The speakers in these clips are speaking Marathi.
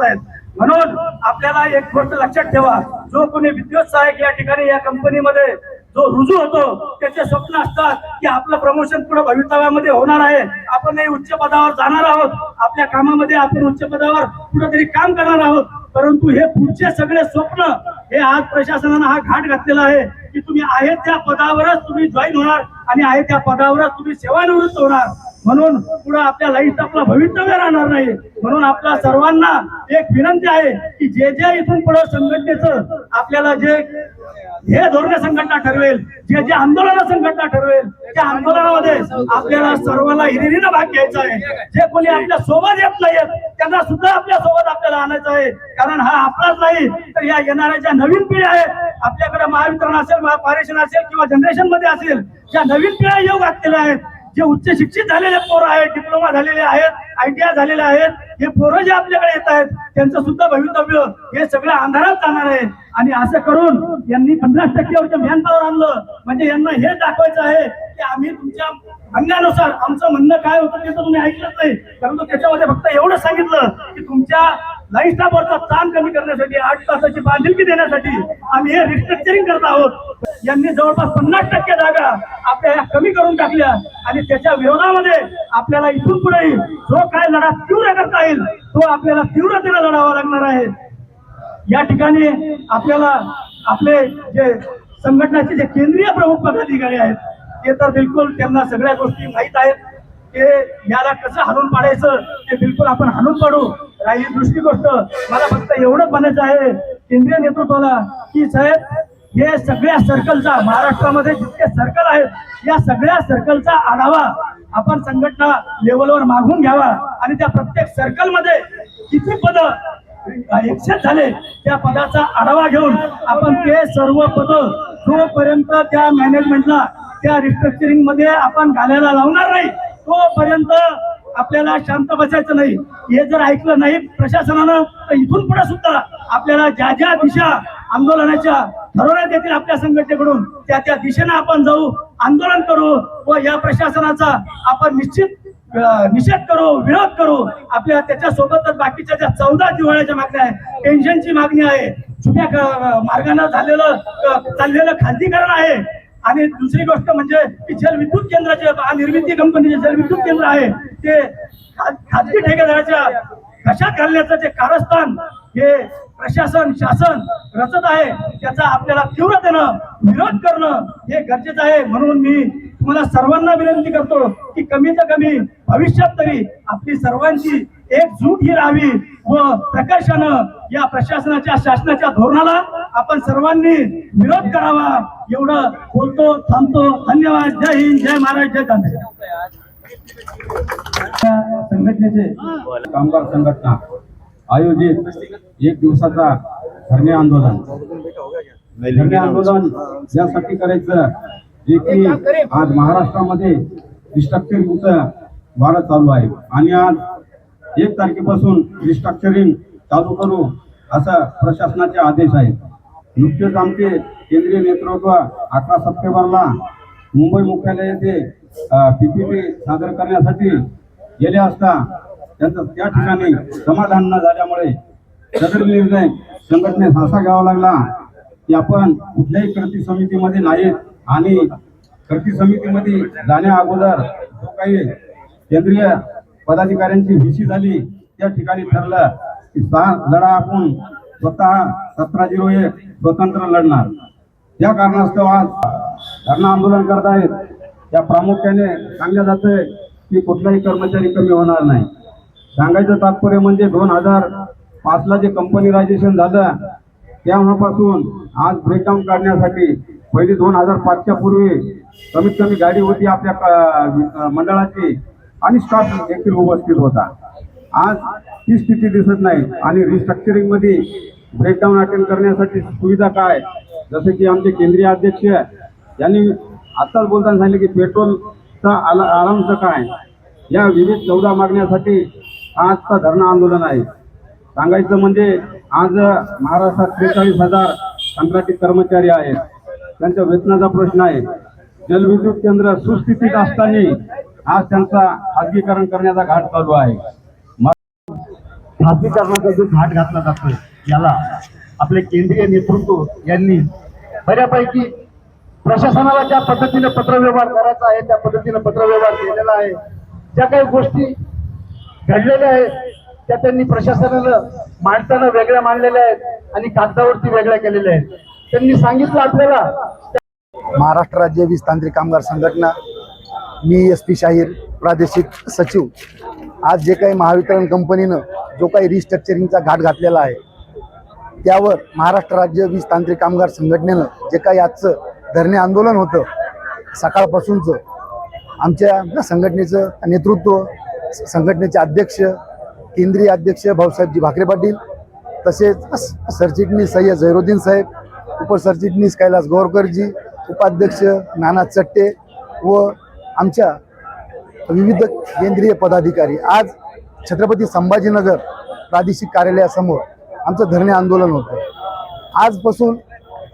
करत आहेत. म्हणून आपल्याला एक गोष्ट लक्षात ठेवा. जो कोणी विद्युत सहाय्यक या ठिकाणी या कंपनीमध्ये जो रुजू होतो त्याचे स्वप्न असतात की आपलं प्रमोशन पुढे भवितव्यामध्ये होणार आहे. आपण हे उच्च पदावर जाणार आहोत. आपल्या कामामध्ये आपण उच्च पदावर कुठेतरी काम करणार आहोत. परंतु हे पुढचे सगळे स्वप्न हे आज प्रशासनानं हा घाट घातलेला आहे की तुम्ही आहे त्या पदावरच तुम्ही जॉईन होणार आणि आहे त्या पदावरच तुम्ही सेवानिवृत्त होणार. म्हणून पुढे आपल्या लाईफ आपलं भवितव्य राहणार नाही. म्हणून आपल्या सर्वांना एक विनंती आहे की जे जे इथून पुढे संघटनेचं आपल्याला जे हे धोरण संघटना ठरवेल जे जे आंदोलन संघटना ठरवेल त्या आंदोलनामध्ये आपल्याला सर्वांना हिरिरीनं भाग घ्यायचा आहे. जे कोणी आपल्यासोबत येत नाहीत त्यांना सुद्धा आपल्यासोबत आपल्याला आणायचं आहे. कारण हा आपलाच नाही तर या येणाऱ्या ज्या नवीन पिढ्या आहेत. आपल्याकडे महावितरण असेल महापारेषण असेल किंवा जनरेशनमध्ये असेल ज्या नवीन पिढ्या येऊ घातलेल्या आहेत. जे उच्च शिक्षित झालेले पोरं आहेत डिप्लोमा झालेले आहेत आयटीआय झालेले आहेत हे पोरं जे आपल्याकडे येत आहेत त्यांचं सुद्धा भवितव्य हे सगळं अंधारात जाणार आहे. आणि असं करून यांनी पन्नास टक्क्यावरच्या मॅन पॉवर आणलं. म्हणजे यांना हे दाखवायचं आहे की आम्ही तुमच्या म्हणण्यानुसार आमचं म्हणणं काय होतं ते तर तुम्ही ऐकलंच नाही. परंतु त्याच्यामध्ये फक्त एवढं सांगितलं की तुमच्या लाईफ स्टाफवरचा ताण कमी करण्यासाठी आठ तासाची बांधिलकी देण्यासाठी आम्ही हे रिस्ट्रक्चरिंग करत आहोत. यांनी जवळपास पन्नास टक्के जागा आपल्या कमी करून टाकल्या आणि त्याच्या विरोधामध्ये आपल्याला इथून पुढे जो काय लढा तीव्र करता येईल तो आपल्याला तीव्रतेने लढावा लागणार आहे. या ठिकाणी आपल्याला आपले जे संघटनाचे जे केंद्रीय प्रमुख पदाधिकारी आहेत ते तर बिलकुल त्यांना सगळ्या गोष्टी माहीत आहेत. ते याला कसं हाणून पाडायचं ते बिलकुल आपण हाणून पाडू. राहिली दुसरी गोष्ट मला फक्त एवढं म्हणायचं आहे केंद्रीय नेतृत्वाला की साहेब हे सगळ्या सर्कलचा महाराष्ट्रामध्ये जितके सर्कल आहेत या सगळ्या सर्कलचा आढावा आपण संघटना लेवलवर मागून घ्यावा. आणि त्या प्रत्येक सर्कलमध्ये किती पद एक्सेप्ट झाले त्या पदाचा आढावा घेऊन आपण ते सर्व पद जोपर्यंत त्या मॅनेजमेंटला त्या रिस्ट्रक्चरिंगमध्ये आपण घालायला लावणार नाही तोपर्यंत आपल्याला शांत बसायचं नाही. हे जर ऐकलं नाही प्रशासनानं तर इथून पुढे सुद्धा आपल्याला ज्या ज्या दिशा आंदोलनाच्या ठरवण्यात येतील आपल्या संघटनेकडून त्या त्या दिशेनं आपण जाऊ आंदोलन करू व या प्रशासनाचा आपण निश्चित निषेध करू विरोध करू. आपल्या त्याच्यासोबतच बाकीच्या ज्या चौदा दिवाळ्याच्या मागण्या आहे पेन्शनची मागणी आहे छुप्या क- मार्गाने झालेलं चाललेलं खाजगीकरण आहे. आणि दुसरी गोष्ट म्हणजे की जलविद्युत केंद्राचे निर्मिती कंपनीचे जलविद्युत केंद्र आहे ते खा- खाजगी ठेकेदाराच्या कशात घालण्याचं जे कारस्थान हे प्रशासन शासन रचत आहे त्याचा आपल्याला तीव्र देणं विरोध करणं हे गरजेचं आहे. म्हणून मी तुम्हाला सर्वांना विनंती करतो की कमीत कमी भविष्यात तरी आपली सर्वांची एकजूट ही राहावी. व प्रकाशानं या प्रशासनाच्या शासनाच्या धोरणाला आपण सर्वांनी विरोध करावा. एवढं बोलतो थांबतो. धन्यवाद. जय हिंद. जय महाराज. जय गांधी. संघटनेचे कामगार संघटना आयोजित एक दिवसाचा धरणे आंदोलन. धरणे आंदोलन यासाठी करायचं जे की आज महाराष्ट्रामध्ये रिस्ट्रक्चरिंगचं भारत चालू आहे. आणि आज एक तारखेपासून रिस्ट्रक्चरिंग चालू करू असा प्रशासनाचे आदेश आहेत. नुकतेच आमचे केंद्रीय नेतृत्व अकरा सप्टेंबरला मुंबई मुख्यालय येथे पीपीपी सादर करण्यासाठी गेले असता त्यांचं त्या ठिकाणी समाधान न झाल्यामुळे सदर निर्णय संघटनेस असा घ्यावा लागला की आपण कुठल्याही कृती समितीमध्ये नाहीत आणि कृती समितीमध्ये जाण्या अगोदर जो काही केंद्रीय पदाधिकाऱ्यांची व्हीसी झाली त्या ठिकाणी ठरलं की सहा लढा आपण स्वतः सतरा झिरो एक स्वतंत्र लढणार. त्या कारणास्तव आज धरणं आंदोलन करत आहेत त्या प्रामुख्याने सांगल्या जातंय की कुठलाही कर्मचारी कमी होणार नाही. सांगायचं तात्पर्य म्हणजे दोन हजार पाचला जे कंपनी रायझेशन झालं तेव्हापासून आज ब्रेकडाऊन काढण्यासाठी पहिली दोन हजार पाचच्या पूर्वी कमीत कमी गाडी होती आपल्या मंडळाची आणि स्टॉक देखील उपस्थित होता. आज ती स्थिती दिसत नाही. आणि रिस्ट्रक्चरिंगमध्ये ब्रेकडाऊन अटेंड करण्यासाठी सुविधा काय? जसे की आमचे केंद्रीय अध्यक्ष यांनी आत्ताच बोलताना सांगितले की पेट्रोलचा आला आरामचं काय? या विविध चौदा मागण्यासाठी आजचा धरणं आंदोलन आहे. सांगायचं म्हणजे आज महाराष्ट्रात त्रेचाळीस हजार कंत्राटी कर्मचारी आहेत. त्यांच्या वेतनाचा प्रश्न आहे. जलविद्युत केंद्र सुस्थितीत असताना आज त्यांचा खाजगीकरण करण्याचा घाट चालू आहे. खासगीकरणाचा जो घाट घातला जातोय याला आपले केंद्रीय नेतृत्व यांनी बऱ्यापैकी प्रशासनाला ज्या पद्धतीने पत्रव्यवहार करायचा आहे त्या पद्धतीने पत्रव्यवहार केलेला आहे. ज्या काही गोष्टी घडलेल्या आहेत त्या त्यांनी प्रशासनाला मांडताना वेगळ्या मांडलेल्या आहेत आणि कागदावरती वेगळ्या केलेल्या आहेत. त्यांनी सांगितलं आपल्याला महाराष्ट्र राज्य वीज तांत्रिक कामगार संघटना मी एस पी शाहीर प्रादेशिक सचिव. आज जे काही महावितरण कंपनीनं जो काही रिस्ट्रक्चरिंगचा घाट घातलेला आहे त्यावर महाराष्ट्र राज्य वीज तांत्रिक कामगार संघटनेनं जे काही आजचं धरणे आंदोलन होतं सकाळपासूनचं आमच्या संघटनेचं नेतृत्व संघटनेचे अध्यक्ष केंद्रीय अध्यक्ष भाऊसाहेबजी भाकरे पाटील तसेच सरचिटणीस सय्यद झैरुद्दीन साहेब उपसरचिटणीस कैलास गोरकरजी उपाध्यक्ष नाना चट्टे व आमच्या विविध केंद्रीय पदाधिकारी. आज छत्रपती संभाजीनगर प्रादेशिक कार्यालयासमोर आमचं धरणे आंदोलन होतं. आजपासून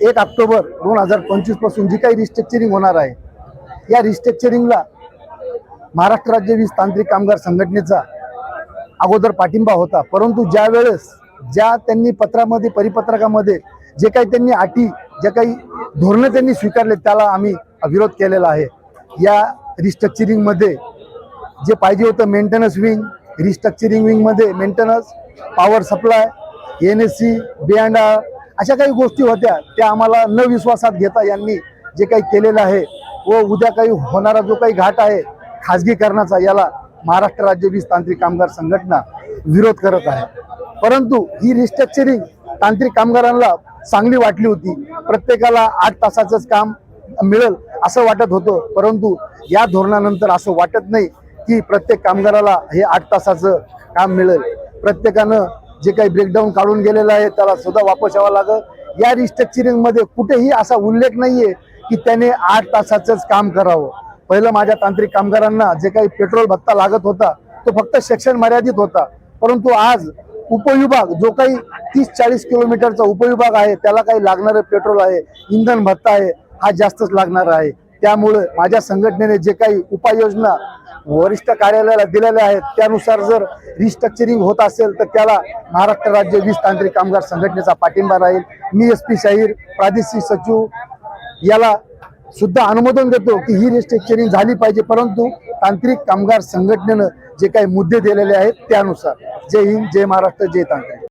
एक ऑक्टोबर दोन हजार पंचवीसपासून जी काही रिस्ट्रक्चरिंग होणार आहे या रिस्ट्रक्चरिंगला महाराष्ट्र राज्य वीज तांत्रिक कामगार संघटनेचा अगोदर पाठिंबा होता. परंतु ज्या वेळेस ज्या त्यांनी पत्रामध्ये परिपत्रकामध्ये जे काही त्यांनी अटी जे काही धोरणं त्यांनी स्वीकारले त्याला आम्ही विरोध केलेला आहे. या रिस्ट्रक्चरिंगमध्ये जे पाहिजे होतं maintenance wing restructuring विंगमध्ये maintenance power supply N S C बियांडा अशा काही गोष्टी होत्या त्या आम्हाला न विश्वासात घेता यांनी जे काही केलेलं आहे व उद्या काही होणारा जो काही घाट आहे खाजगीकरणाचा याला महाराष्ट्र राज्य वीज तांत्रिक कामगार संघटना विरोध करत आहे. परंतु ही रिस्ट्रक्चरिंग तांत्रिक कामगारांना चांगली वाटली होती. प्रत्येकाला आठ तासाचंच काम मिळेल असं वाटत होतं परंतु या धोरणानंतर असं वाटत नाही. की प्रत्येक कामगाराला हे आठ तासाचं काम मिळेल. प्रत्येकानं जे काही ब्रेकडाऊन काढून गेलेलं आहे त्याला सुद्धा वापस यावं लागेल. या रिस्ट्रक्चरिंगमध्ये कुठेही असा उल्लेख नाहीये की त्याने आठ तासाचंच काम करावं. पहिलं माझ्या तांत्रिक कामगारांना जे काही पेट्रोल भत्ता लागत होता तो फक्त सेक्शन मर्यादित होता. परंतु आज उपविभाग जो काही तीस चाळीस किलोमीटरचा उपविभाग आहे त्याला काही लागणारं पेट्रोल आहे इंधन भत्ता आहे हा जास्तच लागणार आहे. त्यामुळे माझ्या संघटनेने जे काही उपाययोजना वरिष्ठ कार्यालयाला दिलेल्या आहेत. त्यानुसार जर रिस्ट्रक्चरिंग होत असेल तर त्याला महाराष्ट्र राज्य वीज तांत्रिक कामगार संघटनेचा पाठिंबा राहील. मी एस पी शाहीर प्रादेशिक सचिव याला सुद्धा अनुमोदन देतो की ही रिस्ट्रक्चरिंग झाली पाहिजे. परंतु तांत्रिक कामगार संघटनेनं जे काही मुद्दे दिलेले आहेत त्यानुसार. जय हिंद जय महाराष्ट्र जय तांत्रिक.